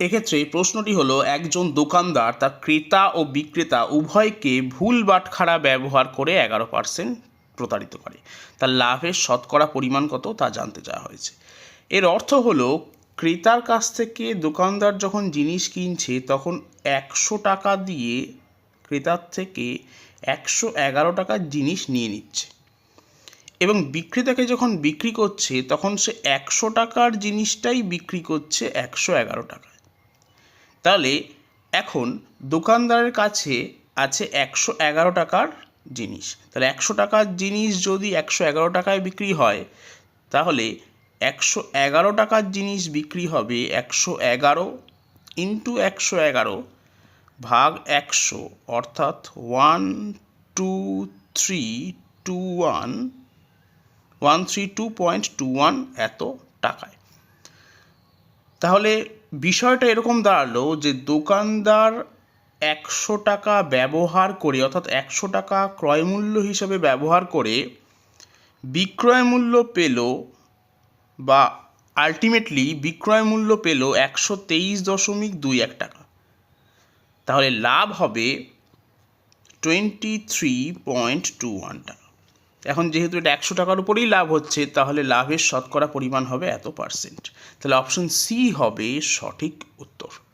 এক্ষেত্রে প্রশ্নটি হলো, একজন দোকানদার তার ক্রেতা ও বিক্রেতা উভয়কে ভুল বাটখারা ব্যবহার করে এগারো পার্সেন্ট প্রতারিত করে। তার লাভের শতকরা পরিমাণ কত তা জানতে চাওয়া হয়েছে। এর অর্থ হলো, ক্রেতার কাছ থেকে দোকানদার যখন জিনিস কিনছে, তখন একশো টাকা দিয়ে ক্রেতার থেকে একশো এগারো টাকার জিনিস নিয়ে নিচ্ছে। এবং বিক্রেতাকে যখন বিক্রি করছে, তখন সে একশো টাকার জিনিসটাই বিক্রি করছে একশো এগারো টাকায়। তাহলে এখন দোকানদারের কাছে আছে একশো এগারো টাকার জিনিস। তাহলে একশো টাকার জিনিস যদি একশো এগারো টাকায় বিক্রি হয়, তাহলে একশো এগারো টাকার জিনিস বিক্রি হবে একশো এগারো ইন্টু একশো এগারো ভাগ একশো, অর্থাৎ one two three two one one three two point two one এত টাকায়। তাহলে বিষয়টা এরকম দাঁড়াল যে দোকানদার একশো টাকা ব্যবহার করে, অর্থাৎ একশো টাকা ক্রয় মূল্য হিসেবে ব্যবহার করে বিক্রয় মূল্য পেল বা আলটিমেটলি বিক্রয় মূল্য পেল একশো তেইশ দশমিক দুই এক টাকা। তাহলে লাভ হবে twenty three point two one টাকা। এখন যেহেতু এটা একশো টাকার উপরেই লাভ হচ্ছে, তাহলে লাভের শতকরা পরিমাণ হবে এত পার্সেন্ট তাহলে অপশন সি হবে সঠিক উত্তর।